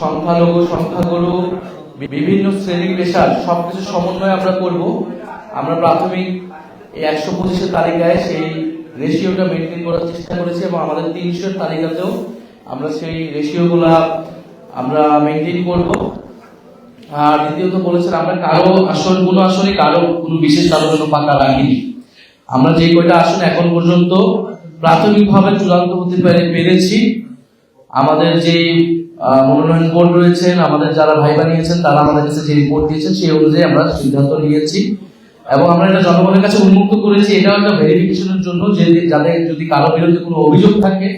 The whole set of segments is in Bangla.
সংখ্যালঘু, সংখ্যাগুরু বিভিন্ন শ্রেণি পেশার সবকিছু সমন্বয় আমরা করব। আমরা প্রাথমিক এই একশো পঁচিশের তালিকায় সেই রেশিওটা মেনটেন করার চেষ্টা করেছি এবং আমাদের তিনশোর তালিকাতেও আমরা সেই রেশিওগুলা আমরা মেনটেন করব। আর দ্বিতীয়ত বলেছেন, আমরা কারও আসন কোনো আসনে কারও কোনো বিশেষ কারও জন্য ফাঁকা রাখিনি। আমরা যে কয়টা আসন এখন পর্যন্ত প্রাথমিকভাবে চূড়ান্ত হতে পেরে- পেরেছি। আমাদের যে মনোনয়ন বোর্ড রয়েছেন, আমাদের যারা ভাই বানিয়েছেন, তারা আমাদের কাছে যে রিপোর্ট দিয়েছেন, সেই অনুযায়ী আমরা সিদ্ধান্ত নিয়েছি। এবং আমরা এটা জনগণের কাছে উন্মুক্ত করেছি, এটাও একটা ভেরিফিকেশনের জন্য যে যাদের যদি কারও বিরুদ্ধে কোনো অভিযোগ থাকে,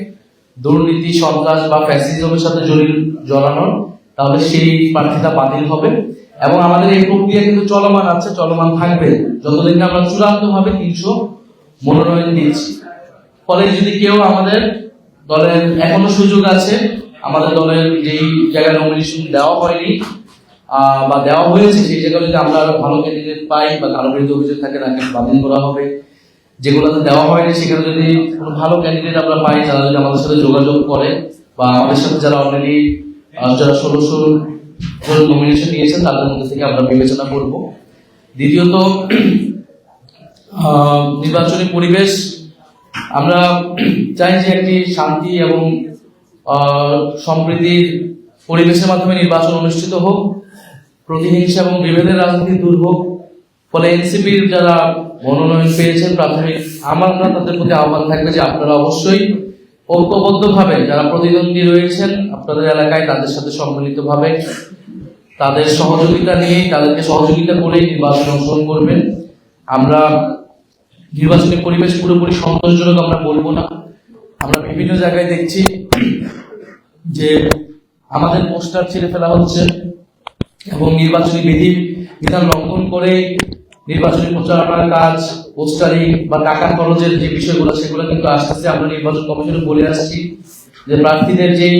দুর্নীতি, সন্ত্রাস বা ফ্যাসিজমের সাথে জড়িত জড়ানোর, তাহলে সেই প্রার্থীটা বাতিল হবে। এবং আমাদের এই প্রক্রিয়া কিন্তু চলমান আছে, চলমান থাকবে। যতদিন আমরা চূড়ান্ত ভাবে তিনশো মনোনয়ন দিচ্ছি ফলে যদি কেউ আমাদের দলের এখনও সুযোগ আছে। আমাদের দলের যেই জায়গায় নমিনেশন দেওয়া হয়নি বা দেওয়া হয়েছে, সেই জায়গায় যদি আমরা আরও ভালো ক্যান্ডিডেট পাই বা কারও বিরুদ্ধে অভিযোগ থাকে, তাকে বাতিল করা হবে। যেগুলোতে দেওয়া হয়নি, সেখানে যদি কোনো ভালো ক্যান্ডিডেট আমরা পাই, তারা যদি আমাদের সাথে যোগাযোগ করে, বা আমাদের সাথে যারা অলরেডি যারা ষোলোশো নমিনেশন নিয়েছেন, তাদের মধ্যে থেকে আমরা বিবেচনা করব। দ্বিতীয়ত নির্বাচনী পরিবেশ আমরা চাই যে একটি শান্তি এবং সম্প্রীতির পরিবেশের মাধ্যমে নির্বাচন অনুষ্ঠিত হোক, প্রতিহিংসা এবং বিভেদের রাজনীতি দূর হোক। ফলে এনসিপির যারা মনোনয়ন পেয়েছেন প্রাথমিক, আমার তাদের প্রতি আহ্বান থাকবে যে আপনারা অবশ্যই ঐক্যবদ্ধভাবে যারা প্রতিদ্বন্দ্বী রয়েছেন, আপনাদের এলাকায় তাদের সাথে সম্মিলিতভাবে তাদের সহযোগিতা নিয়ে তাদেরকে সহযোগিতা করে নির্বাচনে অংশগ্রহণ করবেন। আমরা নির্বাচনী পরিবেশ পুরোপুরি সন্তোষজনক আমরা বলব না। আমরা বিভিন্ন জায়গায় দেখছি যে আমাদের পোস্টার ছেড়ে ফেলা হচ্ছে এবং নির্বাচনী বিধি বিধান লঙ্ঘন করে নির্বাচনী প্রচারণার কাজ, পোস্টারিং বা টাকা খরচের যে বিষয়গুলো, সেগুলো কিন্তু আস্তে আস্তে আমরা নির্বাচন কমিশনে বলে আসছি যে প্রার্থীদের যেই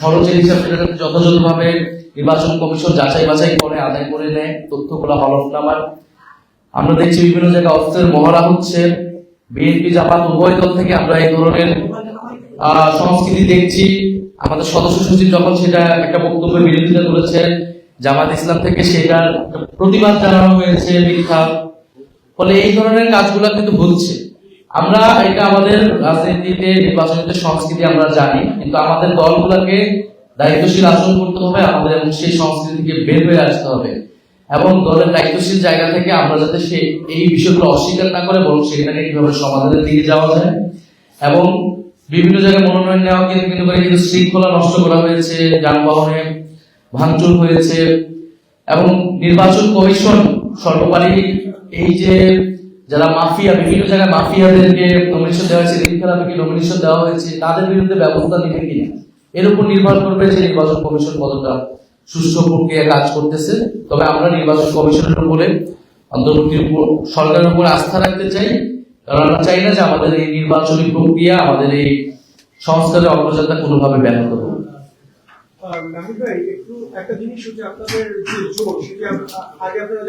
খরচের হিসাব, সেটা যথাযথভাবে নির্বাচন কমিশন যাচাই বাছাই করে, আদায় করে নেয়, তথ্যগুলো হলফনামার আমরা দেখছি বিভিন্ন জায়গায় অস্ত্রের মহড়া হচ্ছে। বিএনপি জাপাত উভয় দল থেকে আমরা এই ধরনের সংস্কৃতি দেখছি। আমাদের সদস্য সচিব যখন সেটা একটা বক্তব্যের বিরোধিতা করেছেন জামাত ইসলাম থেকে সেটার প্রতিবাদ জানানো হয়েছে মিথ্যা। ফলে এই ধরনের কাজগুলো কিন্তু হচ্ছে। আমরা এটা আমাদের রাজনীতিতে, নির্বাচনীতে সংস্কৃতি আমরা জানি, কিন্তু আমাদের দলগুলোকে দায়িত্বশীল আচরণ করতে হবে, আমাদের সেই সংস্কৃতিকে বের হয়ে আসতে হবে। এবং দলের দায়িত্বশীল জায়গা থেকে আমরা যাতে সে এই বিষয়গুলো অস্বীকার না করে বরং সেটাকে কীভাবে সমাধানের দিকে যাওয়া যায়। এবং বিভিন্ন জায়গায় মনোনয়ন নেওয়া কিন্তু কিন্তু কিন্তু শৃঙ্খলা নষ্ট করা হয়েছে, যানবাহনে ভাঙচুর হয়েছে। এবং নির্বাচন কমিশন সর্বকালীন এই যে যারা মাফিয়া, বিভিন্ন জায়গায় মাফিয়াদেরকে নমিনেশন দেওয়া হয়েছে, ঋণ খেলাপিকে নমিনেশন দেওয়া হয়েছে, তাদের বিরুদ্ধে ব্যবস্থা নিবে কিনা? এর উপর নির্ভর করবে যে নির্বাচন কমিশন কতটা সুষ্ঠু প্রক্রিয়া কাজ করতেছে। তবে আমরা নির্বাচন কমিশনের উপরে অন্তর্বর্তী সরকারের উপরে আস্থা রাখতে চাই। কারণ আমরা চাই না যে আমাদের এই নির্বাচনী প্রক্রিয়া, আমাদের এই সংস্কারের অগ্রযাত্রা কোনোভাবে ব্যাহত হোক। ভাই, একটু একটা জিনিস আপনাদের আগে আপনারা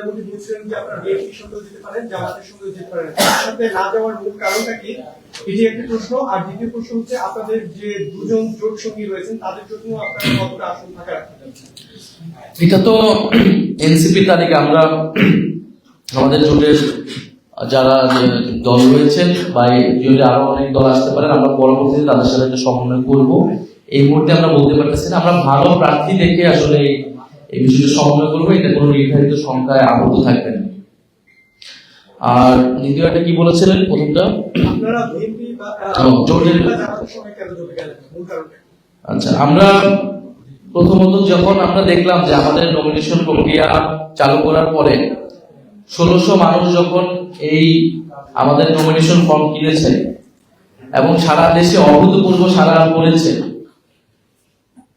যাওয়ার কারণটা কি? প্রশ্ন। আর যে তাদের এটা তো এনসিপি তালিকা। আমরা আমাদের জোটের যারা দল রয়েছেন বা জোটে আরও অনেক দল আসতে পারেন, আমরা পরবর্তীতে তাদের সাথে একটা সমন্বয় করব। এই মুহূর্তে আমরা বলতে পারতেছি না আমরা ভালো প্রার্থী দেখে আসলে এই- বিষয়টা সমন্বয় করব এটা কোনো নির্ধারিত সংখ্যায় আবদ্ধ থাকবে না। আর দ্বিতীয় একটা কি বলেছিলেন প্রথমটা? আচ্ছা আমরা প্রথমত যখন আমরা দেখলাম যে আমাদের নমিনেশন প্রক্রিয়া চালু করার পরে ষোলোশো মানুষ যখন এই আমাদের নমিনেশন ফর্ম কিনেছে এবং সারা দেশে অভূতপূর্ব সারা পড়েছে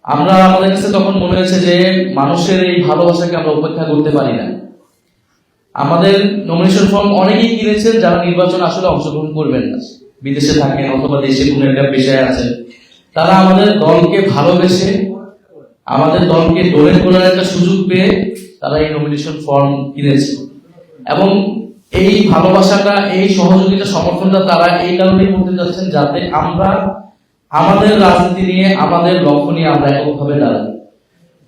আমরা আমাদের কাছে তখন মনে হয়েছে যে মানুষের এই ভালোবাসাকে আমরা উপেক্ষা করতে পারি না। আমাদের নমিনেশন ফর্ম অনেকেই কিনেছেন যারা নির্বাচন আসলে অংশগ্রহণ করবেন না। বিদেশে থাকেন অথবা দেশে কোনো একটা পেশায় আছেন। তারা আমাদের দলকে ভালোবেসে, আমাদের দলকে ডোনেট করার একটা সুযোগ পেয়ে তারা এই নমিনেশন ফর্ম কিনেছে। এবং এই ভালোবাসাটা, এই সহযোগিতা, সমর্থনটা তারা এই কারণেই করতে যাচ্ছেন যাতে আমরা আমাদের রাজনীতি নিয়ে, আমাদের লক্ষ্য নিয়ে আমরা এককভাবে দাঁড়াই।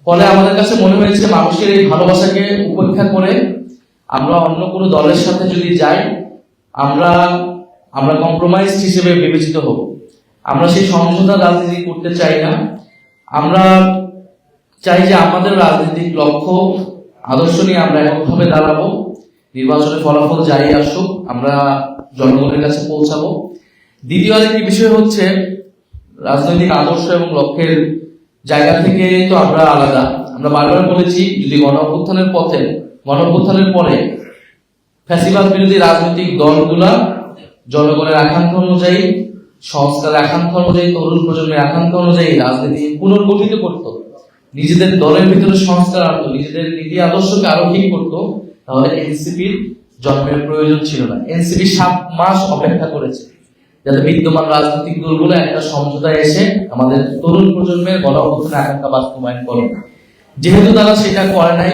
ফলে আমাদের কাছে মনে হয়েছে মানুষের এই ভালোবাসাকে উপেক্ষা করে আমরা অন্য কোনো দলের সাথে যদি যাই, আমরা আমরা কম্প্রোমাইজ হিসেবে বিবেচিত হব। আমরা সেই সমঝোতা রাজনীতি করতে চাই না। আমরা চাই যে আমাদের রাজনৈতিক লক্ষ্য, আদর্শ নিয়ে আমরা এককভাবে দাঁড়াবো। নির্বাচনের ফলাফল যাই আসুক, আমরা জনগণের কাছে পৌঁছাবো। দ্বিতীয় আরেকটি বিষয় হচ্ছে রাজনৈতিক আদর্শ এবং লক্ষ্যের জায়গা থেকে তো আমরা আলাদা। আমরা বারবার বলেছি, যদি গণ অভ্যুত্থানের পথে গণ অভ্যুত্থানের পরে ফ্যাসিবাদ বিরোধী রাজনৈতিক দলগুলা জনগণের আকাঙ্ক্ষা অনুযায়ী, সংস্কারের আকাঙ্ক্ষা অনুযায়ী, তরুণ প্রজন্মের আকাঙ্ক্ষা অনুযায়ী রাজনীতি পুনর্গঠিত করত, নিজেদের দলের ভিতরে সংস্কার আনতো, নিজেদের নীতি আদর্শকে আরও ঠিক করতো, তাহলে এনসিপির জন্মের প্রয়োজন ছিল না। এনসিপি সাত মাস অপেক্ষা করেছে। যাতে বিদ্যমান রাজনৈতিক দলগুলো একটা সমঝোতায় এসে আমাদের তরুণ প্রজন্মের গণ অভ্যুত্থানের আকাঙ্ক্ষা বাস্তবায়ন করে। যেহেতু তারা সেটা করে নাই,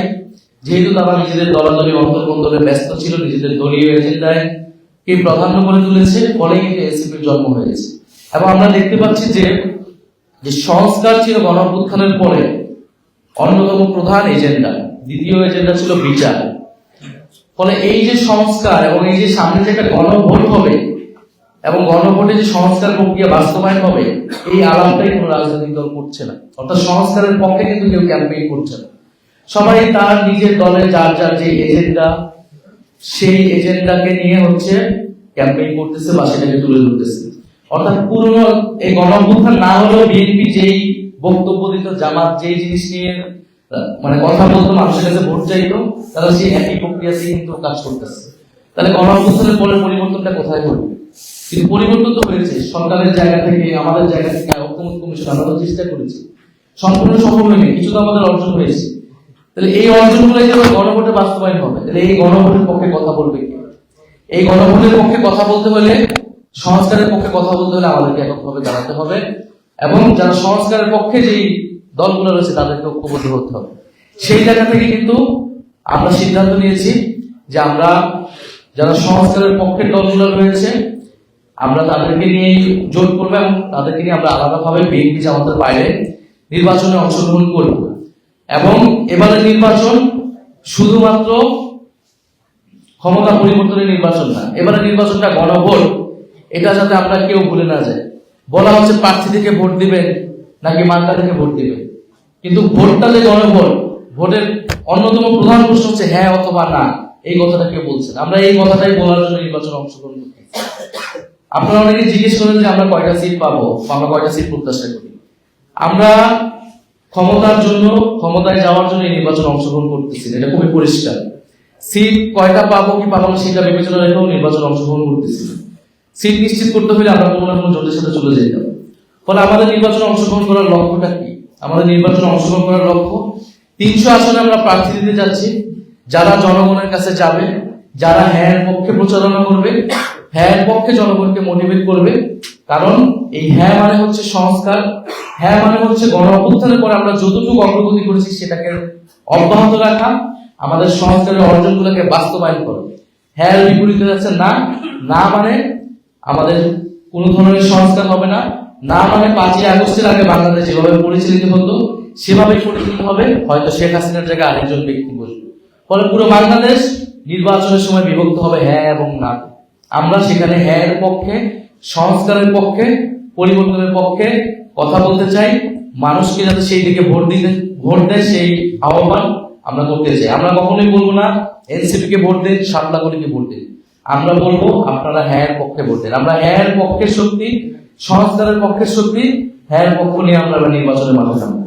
যেহেতু তারা নিজেদের দলাদলি অন্তর্বন্ধনে ব্যস্ত ছিল, নিজেদের দলীয় এজেন্ডায় কে প্রাধান্য করে তুলেছে ফলে কিন্তু এনসিপির জন্ম হয়েছে। এবং আমরা দেখতে পাচ্ছি যে যে সংস্কার ছিল গণ অভ্যুত্থানের পরে অন্যতম প্রধান এজেন্ডা, দ্বিতীয় এজেন্ডা ছিল বিচার। ফলে এই যে সংস্কার এবং এই যে সামনে যে একটা গণভোট হবে এবং গণভোটে যে সংস্কার প্রক্রিয়া বাস্তবায়ন হবে, এই আলাপটাই কোনো রাজনৈতিক দল করছে না। অর্থাৎ সংস্কারের পক্ষে কিন্তু কেউ ক্যাম্পেইন করছে না। সবাই তার নিজের দলের যার যার যে এজেন্ডা সেই এজেন্ডাকে নিয়ে হচ্ছে ক্যাম্পেইন করতেছে বা সেটাকে তুলে ধরতেছে। অর্থাৎ পুরনো এই গণঅভ্যুত্থান না হলেও বিএনপি যেই বক্তব্য দিত, জামাত যেই জিনিস নিয়ে মানে কথা বলতো, মানুষের কাছে ভোট চাইতো, তারা সেই একই প্রক্রিয়াতে কিন্তু কাজ করতেছে। তাহলে গণঅভ্যুত্থানের পরে পরিবর্তনটা কোথায় ঘটবে? কিন্তু পরিবর্তন তো হয়েছে। সরকারের জায়গা থেকে, আমাদের জায়গা থেকে ঐক্যমত কমিশন আমরা চেষ্টা করেছি। সম্পূর্ণ সফল হয়নি কিছু তো আমাদের অর্জন হয়েছে। তাহলে এই অর্জনগুলো যেন গণভোটে বাস্তবায়ন হবে। তাহলে এই গণভোটের পক্ষে কথা বলবে এই গণভোটের পক্ষে কথা বলতে হলে, সংস্কারের পক্ষে কথা বলতে হলে আমাদেরকে এককভাবে দাঁড়াতে হবে এবং যারা সংস্কারের পক্ষে যেই দলগুলো রয়েছে, তাদেরকে ঐক্যবদ্ধ হতে হবে। সেই জায়গা থেকে কিন্তু আমরা সিদ্ধান্ত নিয়েছি যে আমরা যারা সংস্কারের পক্ষের দলগুলো রয়েছে আমরা তাদেরকে নিয়ে জোট করব এবং তাদেরকে নিয়ে আমরা আলাদাভাবে বিএনপি জামাতের বাইরে নির্বাচনে অংশগ্রহণ করব। এবং এবারে নির্বাচন শুধুমাত্র ক্ষমতা পরিবর্তনের নির্বাচন না, এবারে নির্বাচনটা গণভোট, এটা যাতে আমরা কেউ ভুলে না যায়। বলা হচ্ছে প্রার্থী থেকে ভোট দিবেন নাকি মার্কা থেকে ভোট দিবেন। কিন্তু ভোটটা যে গণভোট, ভোটের অন্যতম প্রধান প্রশ্ন হচ্ছে হ্যাঁ অথবা না, এই কথাটা কেউ বলছেন আমরা এই কথাটাই বলার জন্য নির্বাচনে অংশগ্রহণ করছি আপনারা অনেকে জিজ্ঞেস করেন যে আমরা কয়টা সিট পাবো আমরা কয়টা সিট প্রত্যাশা করি। আমরা ক্ষমতার জন্য, ক্ষমতায় যাওয়ার জন্য এই নির্বাচন অংশগ্রহণ করতেছি এটা খুবই পরিষ্কার। সিট কয়টা পাবো কি পাবো সেটা বিবেচনা রেখেও নির্বাচনে অংশগ্রহণ করতেছি সিট নিশ্চিত করতে হলে আমরা কোনো না কোনো জোটের সাথে চলে যেতাম ফলে আমাদের নির্বাচনে অংশগ্রহণ করার লক্ষ্যটা কি? আমাদের নির্বাচনে অংশগ্রহণ করার লক্ষ্য? তিনশো আসনে আমরা প্রার্থী দিতে যাচ্ছি। যারা জনগণের কাছে যাবে যারা হ্যাঁ পক্ষে প্রচারণা করবে হ্যাঁ পক্ষে জনগণকে মোটিভেট করবে, কারণ এই হ্যাঁ মানে হচ্ছে সংস্কার হ্যাঁ মানে হচ্ছে গণ অভ্যুত্থানের পরে আমরা যতটুকু অগ্রগতি করেছি সেটাকে অব্যাহত রাখা, আমাদের সংস্কারের অর্জনগুলোকে বাস্তবায়ন করা। হ্যাঁ বিপরীতে যাচ্ছে না না মানে আমাদের কোনো ধরনের সংস্কার হবে না না মানে পাঁচই আগস্টের আগে বাংলাদেশ যেভাবে পরিচালিত হতো সেভাবে পরিচালিত হবে, হয়তো শেখ হাসিনার জায়গায় আরেকজন ব্যক্তি বসবে। ফলে পুরো বাংলাদেশ নির্বাচনের সময় বিভক্ত হবে হ্যাঁ এবং না। আমরা সেখানে হ্যাঁ পক্ষে, সংস্কারের পক্ষে, পরিবর্তনের পক্ষে কথা বলতে চাই। মানুষকে যাতে সেই দিকে ভোট দিতে, ভোট দেয় সেই আহ্বান আমরা করতে চাই। আমরা কখনোই বলব না এনসিপি কে ভোট দিন সাতলা গলিকে ভোট দিন। আমরা বলব, আপনারা হ্যাঁ পক্ষে ভোট দেন। আমরা হ্যাঁ এর পক্ষের শক্তি, সংস্কারের পক্ষের শক্তি হ্যাঁ পক্ষ নিয়ে আমরা নির্বাচনের মাঠে নামবো